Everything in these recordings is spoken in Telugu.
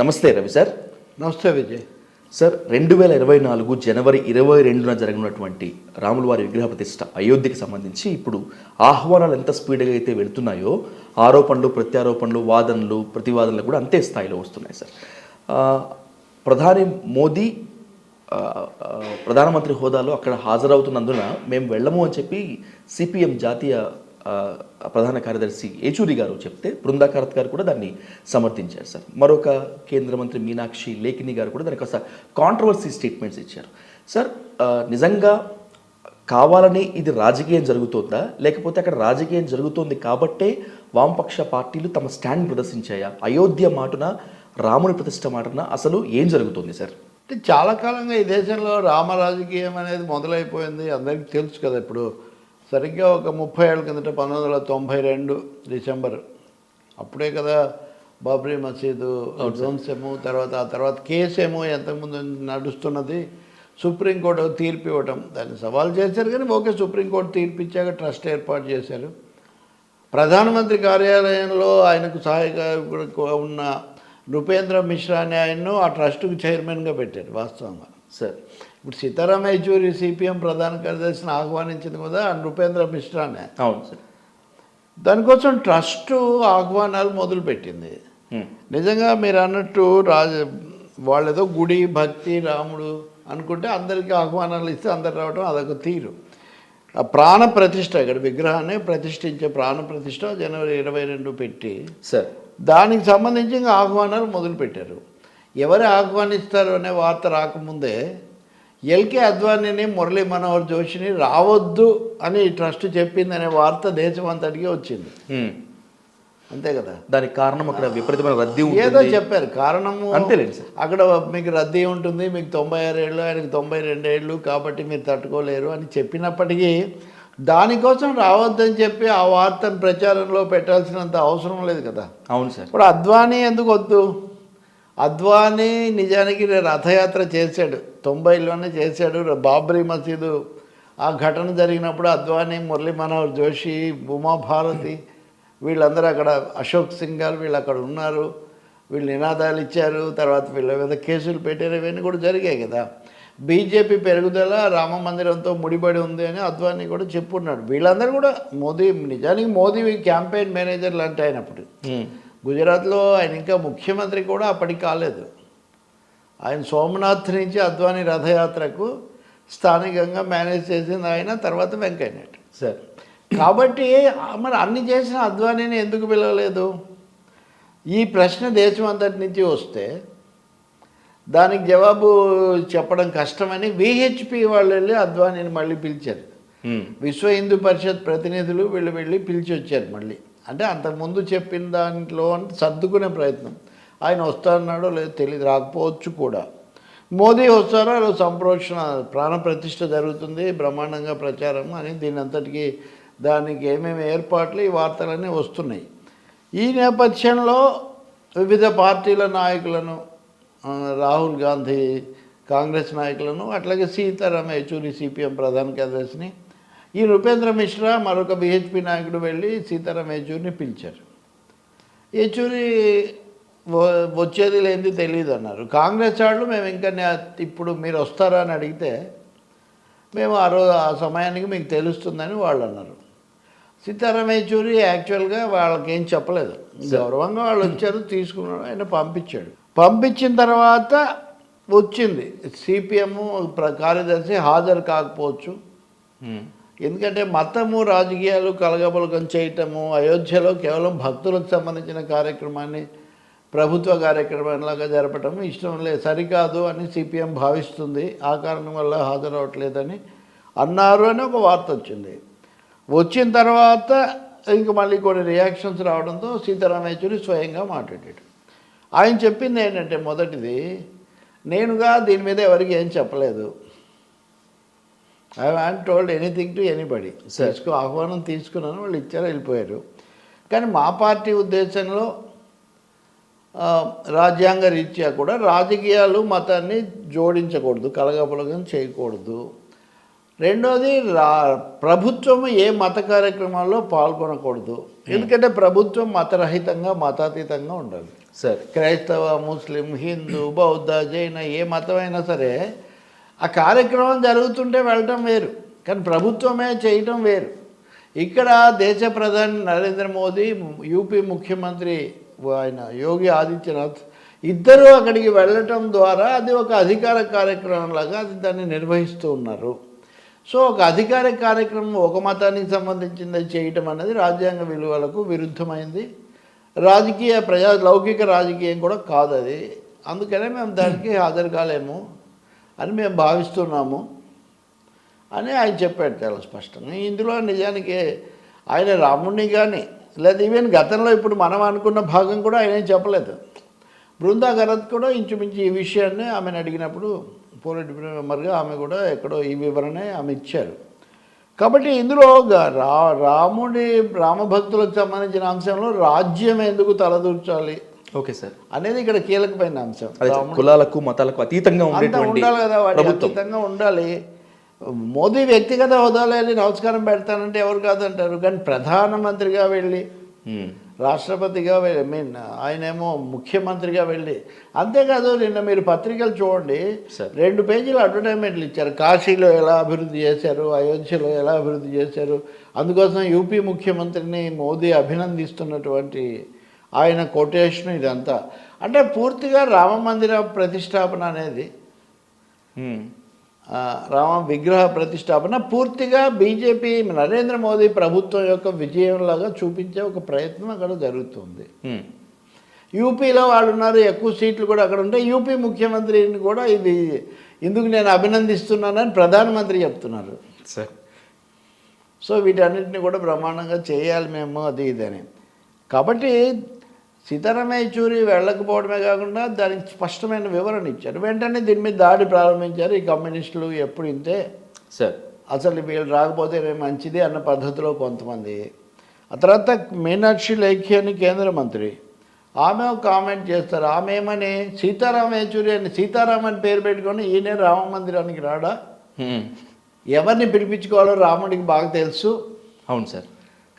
నమస్తే రవి సార్. నమస్తే విజయ్. సార్ రెండు వేల ఇరవై నాలుగు జనవరి ఇరవై రెండున జరగనున్నటువంటి రాముల వారి విగ్రహ ప్రతిష్ట అయోధ్యకి సంబంధించి ఇప్పుడు ఆహ్వానాలు ఎంత స్పీడ్గా అయితే వెళుతున్నాయో ఆరోపణలు ప్రత్యారోపణలు వాదనలు ప్రతివాదనలు కూడా అంతే స్థాయిలో వస్తున్నాయి సార్. ప్రధాని మోదీ ప్రధానమంత్రి హోదాలో అక్కడ హాజరవుతున్నందున మేము వెళ్ళము అని చెప్పి సిపిఎం జాతీయ ప్రధాన కార్యదర్శి ఏచూరి గారు చెప్తే బృందాకారత్ గారు కూడా దాన్ని సమర్థించారు సార్. మరొక కేంద్ర మంత్రి మీనాక్షి లేఖిని గారు కూడా దానికి ఒక కాంట్రవర్సీ స్టేట్మెంట్స్ ఇచ్చారు. సార్ నిజంగా కావాలని ఇది రాజకీయం జరుగుతోందా? లేకపోతే అక్కడ రాజకీయం జరుగుతోంది కాబట్టే వామపక్ష పార్టీలు తమ స్టాండ్ ప్రదర్శించాయా? అయోధ్య మాటున రాముని ప్రతిష్ట మాటన అసలు ఏం జరుగుతోంది సార్? అంటే చాలా కాలంగా ఈ దేశంలో రామ రాజకీయం అనేది మొదలైపోయింది. అందరికీ తెలుసు కదా ఇప్పుడు. సరిగ్గా ఒక ముప్పై ఏళ్ళ కిందట పంతొమ్మిది వందల తొంభై రెండు డిసెంబర్. అప్పుడే కదా బాబ్రీ మసీదు ధ్వంసము తర్వాత ఆ తర్వాత కేసేమో ఎంతకుముందు నడుస్తున్నది. సుప్రీంకోర్టు తీర్పు ఇవ్వటం. దాన్ని సవాల్ చేశారు కానీ ఓకే సుప్రీంకోర్టు తీర్పు ఇచ్చాక ట్రస్ట్ ఏర్పాటు చేశారు. ప్రధానమంత్రి కార్యాలయంలో ఆయనకు సహాయకుడు ఉన్న నృపేంద్ర మిశ్రా అనే ఆయన్ను ఆ ట్రస్టుకు చైర్మన్గా పెట్టారు వాస్తవంగా. సార్ ఇప్పుడు సీతారాం యెచూరి సిపిఎం ప్రధాన కార్యదర్శిని ఆహ్వానించింది కదా ఆ నృపేంద్ర మిశ్రానే. అవును. సార్ దానికోసం ట్రస్టు ఆహ్వానాలు మొదలుపెట్టింది. నిజంగా మీరు అన్నట్టు రాజ వాళ్ళేదో గుడి భక్తి రాముడు అనుకుంటే అందరికీ ఆహ్వానాలు ఇస్తే అందరు రావడం అదొక తీరు. ఆ ప్రాణ ప్రతిష్ట ఇక్కడ విగ్రహాన్ని ప్రతిష్ఠించే ప్రాణ ప్రతిష్ట జనవరి ఇరవై రెండు పెట్టి సార్. దానికి సంబంధించి ఇంకా ఆహ్వానాలు మొదలుపెట్టారు. ఎవరు ఆహ్వానిస్తారు అనే వార్త రాకముందే ఎల్కే అద్వానీని మురళీ మనోహర్ జోషిని రావద్దు అని ట్రస్ట్ చెప్పిందనే వార్త దేశం అంతటికి వచ్చింది. అంతే కదా? దానికి కారణం అక్కడ విపరీతమైన రద్దీ ఏదో చెప్పారు కారణము అంతేలేండి సార్. అక్కడ మీకు రద్దీ ఉంటుంది మీకు తొంభై ఆరు ఏళ్ళు ఆయనకి తొంభై రెండు ఏళ్ళు కాబట్టి మీరు తట్టుకోలేరు అని చెప్పినప్పటికీ దానికోసం రావద్దని చెప్పి ఆ వార్తను ప్రచారంలో పెట్టాల్సినంత అవసరం లేదు కదా? అవును సార్. ఇప్పుడు అద్వానీ ఎందుకు వద్దు? అద్వానీ నిజానికి రథయాత్ర చేశాడు. తొంభైలోనే చేశాడు బాబ్రీ మసీదు. ఆ ఘటన జరిగినప్పుడు అద్వానీ మురళీ మనోహర్ జోషి ఉమాభారతి వీళ్ళందరూ అక్కడ అశోక్ సింఘాల్ వీళ్ళు అక్కడ ఉన్నారు. వీళ్ళు నినాదాలు ఇచ్చారు. తర్వాత వీళ్ళ మీద కేసులు పెట్టారు. ఇవన్నీ కూడా జరిగాయి కదా. బీజేపీ పెరుగుదల రామ మందిరంతో ముడిపడి ఉంది అని అద్వానీ కూడా చెప్పున్నాడు. వీళ్ళందరూ కూడా మోదీ నిజానికి మోదీ క్యాంపెయిన్ మేనేజర్లు అంటే అయినప్పుడు గుజరాత్లో ఆయన ఇంకా ముఖ్యమంత్రి కూడా అప్పటికి కాలేదు. ఆయన సోమనాథ్ నుంచి అద్వానీ రథయాత్రకు స్థానికంగా మేనేజ్ చేసింది ఆయన తర్వాత వెంకయ్య నాయుడు సార్. కాబట్టి మరి అన్ని చేసిన అద్వానీని ఎందుకు పిలవలేదు? ఈ ప్రశ్న దేశం అంతటి నుంచి వస్తే దానికి జవాబు చెప్పడం కష్టమని విహెచ్పి వాళ్ళు వెళ్ళి అద్వానీని మళ్ళీ పిలిచారు. విశ్వ హిందూ పరిషత్ ప్రతినిధులు వీళ్ళు వెళ్ళి పిలిచి వచ్చారు మళ్ళీ. అంటే అంతకుముందు చెప్పిన దాంట్లో అంటే సర్దుకునే ప్రయత్నం. ఆయన వస్తారన్నాడో లేదో తెలియదు రాకపోవచ్చు కూడా. మోదీ వస్తారో అది సంప్రోక్షణ ప్రాణ ప్రతిష్ఠ జరుగుతుంది బ్రహ్మాండంగా ప్రచారం అని దీని అంతటికి దానికి ఏమేమి ఏర్పాట్లు ఈ వార్తలన్నీ వస్తున్నాయి. ఈ నేపథ్యంలో వివిధ పార్టీల నాయకులను రాహుల్ గాంధీ కాంగ్రెస్ నాయకులను అట్లాగే సీతారాం యెచూరి సిపిఎం ప్రధాన కార్యదర్శిని ఈ నృపేంద్ర మిశ్రా మరొక బిహెచ్పి నాయకుడు వెళ్ళి సీతారాం యెచూరిని పిలిచారు. యెచూరి వచ్చేది లేనిది తెలియదు అన్నారు కాంగ్రెస్ వాళ్ళు మేము ఇంకా ఇప్పుడు మీరు వస్తారా అని అడిగితే మేము ఆ రోజు ఆ సమయానికి మీకు తెలుస్తుందని వాళ్ళు అన్నారు. సీతారాం యెచూరి యాక్చువల్గా వాళ్ళకి ఏం చెప్పలేదు గౌరవంగా వాళ్ళు వచ్చారు తీసుకున్నారు ఆయన పంపించాడు. పంపించిన తర్వాత వచ్చింది. సిపిఎం కార్యదర్శి హాజరు కాకపోవచ్చు. ఎందుకంటే మతము రాజకీయాలు కలగబలకం చేయటము అయోధ్యలో కేవలం భక్తులకు సంబంధించిన కార్యక్రమాన్ని ప్రభుత్వ కార్యక్రమంలాగా జరపటం ఇష్టం లేదు సరికాదు అని సిపిఎం భావిస్తుంది. ఆ కారణం వల్ల హాజరవట్లేదని అన్నారు అని ఒక వార్త వచ్చింది. వచ్చిన తర్వాత ఇంక మళ్ళీ కొన్ని రియాక్షన్స్ రావడంతో సీతారాం యేచూరి స్వయంగా మాట్లాడాడు. ఆయన చెప్పింది ఏంటంటే మొదటిది నేనుగా దీని మీద ఎవరికి ఏం చెప్పలేదు. I haven't told anything to anybody తీసుకో ఆహ్వానం తీసుకున్నాను వాళ్ళు ఇచ్చారు వెళ్ళిపోయారు. కానీ మా పార్టీ ఉద్దేశంలో రాజ్యాంగ రీత్యా కూడా రాజకీయాలు మతాన్ని జోడించకూడదు కలగపలగం చేయకూడదు. రెండోది రా ప్రభుత్వం ఏ మత కార్యక్రమాల్లో పాల్గొనకూడదు. ఎందుకంటే ప్రభుత్వం మతరహితంగా మతాతీతంగా ఉండాలి. సార్ క్రైస్తవ ముస్లిం హిందూ బౌద్ధ జైన ఏ మతమైనా సరే ఆ కార్యక్రమం జరుగుతుంటే వెళ్ళటం వేరు కానీ ప్రభుత్వమే చేయటం వేరు. ఇక్కడ దేశ ప్రధాని నరేంద్ర మోదీ యూపీ ముఖ్యమంత్రి ఆయన యోగి ఆదిత్యనాథ్ ఇద్దరు అక్కడికి వెళ్ళటం ద్వారా అది ఒక అధికార కార్యక్రమం లాగా అది దాన్ని నిర్వహిస్తూ ఉన్నారు. సో ఒక అధికార కార్యక్రమం ఒక మతానికి సంబంధించింది చేయటం అనేది రాజ్యాంగ విలువలకు విరుద్ధమైంది. రాజకీయ ప్రజా లౌకిక రాజకీయం కూడా కాదు అది అందుకనే మేము దానికి హాజరు కాలేము. అని మేము భావిస్తున్నాము అని ఆయన చెప్పాడు చాలా స్పష్టంగా. ఇందులో నిజానికి ఆయన రాముడిని కానీ లేదా ఈవెన్ గతంలో ఇప్పుడు మనం అనుకున్న భాగం కూడా ఆయన చెప్పలేదు. బృందా గరత్ కూడా ఇంచుమించు ఈ విషయాన్ని ఆమెను అడిగినప్పుడు పోలిట్ మెంబర్గా ఆమె కూడా ఎక్కడో ఈ వివరణ ఆమె ఇచ్చారు. కాబట్టి ఇందులో రా రాముడి రామభక్తులకు సంబంధించిన అంశంలో రాజ్యం ఎందుకు తలదూర్చాలి? Okay sir. అనేది ఇక్కడ కీలకమైన అంశం. కులాలకు మతాలకు అతీతంగా ఉండాలి కదా ఖచ్చితంగా ఉండాలి. మోదీ వ్యక్తిగత హోదాలో వెళ్ళి నమస్కారం పెడతానంటే ఎవరు కాదంటారు? కానీ ప్రధానమంత్రిగా వెళ్ళి. రాష్ట్రపతిగా ఐ మీన్ ఆయనేమో ముఖ్యమంత్రిగా వెళ్ళి అంతేకాదు నిన్న మీరు పత్రికలు చూడండి. రెండు పేజీలు అడ్వర్టైజ్మెంట్లు ఇచ్చారు. కాశీలో ఎలా అభివృద్ధి చేశారు అయోధ్యలో ఎలా అభివృద్ధి చేశారు అందుకోసం యూపీ ముఖ్యమంత్రిని మోదీ అభినందిస్తున్నటువంటి ఆయన కొటేషన్ ఇదంతా. అంటే పూర్తిగా రామ మందిర ప్రతిష్టాపన అనేది రామ విగ్రహ ప్రతిష్టాపన పూర్తిగా బీజేపీ నరేంద్ర మోదీ ప్రభుత్వం యొక్క విజయంలాగా చూపించే ఒక ప్రయత్నం అక్కడ జరుగుతుంది. యూపీలో వాళ్ళు ఉన్నారు ఎక్కువ సీట్లు కూడా అక్కడ ఉంటే యూపీ ముఖ్యమంత్రిని కూడా ఇది ఇందుకు నేను అభినందిస్తున్నానని ప్రధానమంత్రి చెప్తున్నారు. సార్. సో వీటన్నిటిని కూడా బ్రహ్మాండంగా చేయాలి మేము అది ఇదని కాబట్టి సీతారాం యేచూరి వెళ్ళకపోవడమే కాకుండా దానికి స్పష్టమైన వివరణ ఇచ్చారు. వెంటనే దీని మీద దాడి ప్రారంభించారు ఈ కమ్యూనిస్టులు ఎప్పుడు ఇంతే? సార్. అసలు వీళ్ళు రాకపోతే మంచిది అన్న పద్ధతిలో కొంతమంది. ఆ తర్వాత మీనాక్షి లేఖి అని కేంద్ర మంత్రి. ఆమె ఒక కామెంట్ చేస్తారు. ఆమె ఏమని? సీతారాం యేచూరి అని. సీతారాం అని పేరు పెట్టుకొని ఈయనే రామ మందిరానికి రాడా. ఎవరిని పిలిపించుకోవాలో రాముడికి బాగా తెలుసు. అవును సార్.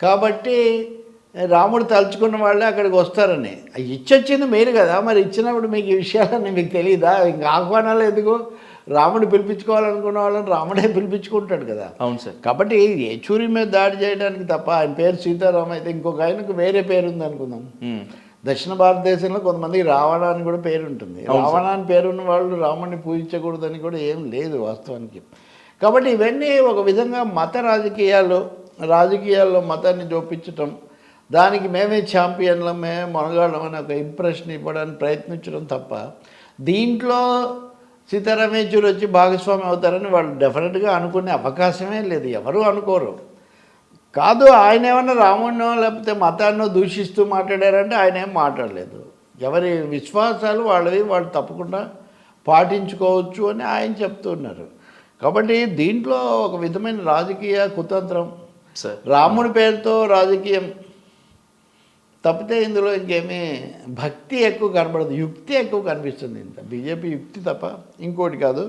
కాబట్టి రాముడు తలుచుకున్న వాళ్ళే అక్కడికి వస్తారని. ఇచ్చొచ్చింది మీరు కదా మరి ఇచ్చినప్పుడు మీకు ఈ విషయాలన్నీ మీకు తెలియదా ఇంకా ఆహ్వానాలు ఎందుకు? రాముడు పిలిపించుకోవాలనుకున్న వాళ్ళని రాముడే పిలిపించుకుంటాడు కదా. అవును సార్. కాబట్టి ఏచూరి మీద దాడి చేయడానికి తప్ప ఆయన పేరు సీతారాం అయితే ఇంకొక ఆయనకు వేరే పేరు ఉంది అనుకుందాం. దక్షిణ భారతదేశంలో కొంతమందికి రావణ అని కూడా పేరు ఉంటుంది. రావణ అని పేరున్న వాళ్ళు రాముడిని పూజించకూడదని కూడా ఏం లేదు వాస్తవానికి. కాబట్టి ఇవన్నీ ఒక విధంగా మత రాజకీయాలు రాజకీయాల్లో మతాన్ని చూపించటం దానికి మేమే ఛాంపియన్లం మేమే మనగాళ్ళం అని ఒక ఇంప్రెషన్ ఇవ్వడానికి ప్రయత్నించడం తప్ప దీంట్లో సీతారాం యేచూరి వచ్చి భాగస్వామి అవుతారని వాళ్ళు డెఫినెట్గా అనుకునే అవకాశమే లేదు. ఎవరు అనుకోరు. కాదు ఆయన ఏమన్నా రాముడినో లేకపోతే మతాన్నో దూషిస్తూ మాట్లాడారంటే ఆయన ఏం మాట్లాడలేదు. ఎవరి విశ్వాసాలు వాళ్ళవి వాళ్ళు తప్పకుండా పాటించుకోవచ్చు అని ఆయన చెప్తున్నారు. కాబట్టి దీంట్లో ఒక విధమైన రాజకీయ కుతంత్రం. సార్. రాముడి పేరుతో రాజకీయం తప్పితే ఇందులో ఇంకేమీ భక్తి ఎక్కువ కనబడదు యుక్తి ఎక్కువ కనిపిస్తుంది ఇంత. బీజేపీ యుక్తి తప్ప ఇంకోటి కాదు.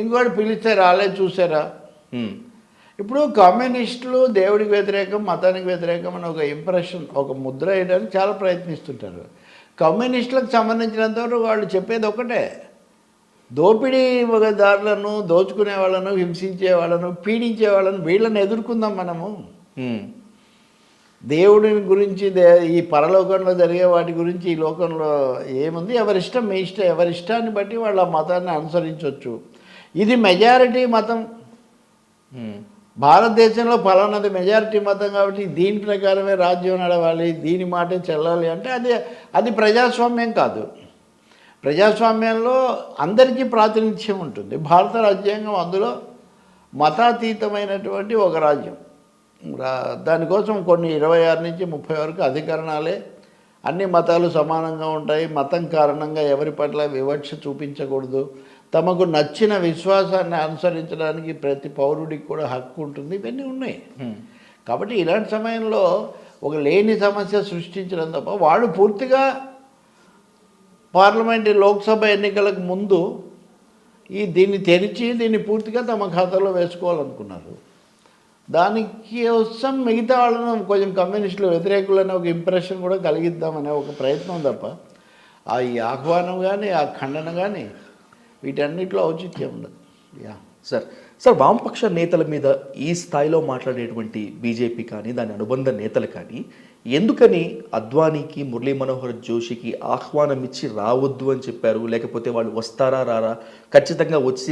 ఇంకోటి పిలిస్తే రాలే చూసారా. ఇప్పుడు కమ్యూనిస్టులు దేవుడికి వ్యతిరేకం మతానికి వ్యతిరేకం అని ఒక ఇంప్రెషన్ ఒక ముద్ర వేయడానికి చాలా ప్రయత్నిస్తుంటారు. కమ్యూనిస్టులకు సంబంధించినంతవరకు వాళ్ళు చెప్పేది ఒకటే దోపిడీ దారులను దోచుకునే వాళ్ళను హింసించే వాళ్ళను పీడించే వాళ్ళను వీళ్ళని ఎదుర్కొందాం మనము. దేవుడిని దేవుడి గురించి దే ఈ పరలోకంలో జరిగే వాటి గురించి ఈ లోకంలో ఏముంది? ఎవరిష్టం మీ ఇష్టం ఎవరి ఇష్టాన్ని బట్టి వాళ్ళ మతాన్ని అనుసరించవచ్చు ఇది మెజారిటీ మతం. భారతదేశంలో ఫలానాది మెజారిటీ మతం కాబట్టి దీని ప్రకారమే రాజ్యం నడవాలి దీని మాటే చెల్లాలి అంటే అది అది ప్రజాస్వామ్యం కాదు. ప్రజాస్వామ్యంలో అందరికీ ప్రాతినిధ్యం ఉంటుంది. భారత రాజ్యాంగం అందులో మతాతీతమైనటువంటి ఒక రాజ్యం. దానికోసం కొన్ని ఇరవై ఆరు నుంచి ముప్పై వరకు అధికరణాలే. అన్ని మతాలు సమానంగా ఉంటాయి. మతం కారణంగా ఎవరి పట్ల వివక్ష చూపించకూడదు. తమకు నచ్చిన విశ్వాసాన్ని అనుసరించడానికి ప్రతి పౌరుడికి కూడా హక్కు ఉంటుంది. ఇవన్నీ ఉన్నాయి. కాబట్టి ఇలాంటి సమయంలో ఒక లేని సమస్య సృష్టించడం తప్ప వాళ్ళు పూర్తిగా పార్లమెంట్ లోక్సభ ఎన్నికలకు ముందు ఈ దీన్ని తెరిచి దీన్ని పూర్తిగా తమ ఖాతాలో వేసుకోవాలనుకున్నారు. దానికి కోసం మిగతా వాళ్ళను కొంచెం కమ్యూనిస్టులు వ్యతిరేకులనే ఒక ఇంప్రెషన్ కూడా కలిగిద్దామనే ఒక ప్రయత్నం తప్ప ఆ ఈ ఆహ్వానం కానీ ఆ ఖండన కానీ వీటన్నిటిలో ఔచిత్యం ఉండదు. యా. సార్ సార్ వామపక్ష నేతల మీద ఈ స్థాయిలో మాట్లాడేటువంటి బీజేపీ కానీ దాని అనుబంధ నేతలు కానీ ఎందుకని అద్వానీకి మురళీ మనోహర్ జోషికి ఆహ్వానం ఇచ్చి రావద్దు అని చెప్పారు? లేకపోతే వాళ్ళు వస్తారా రారా? ఖచ్చితంగా వచ్చి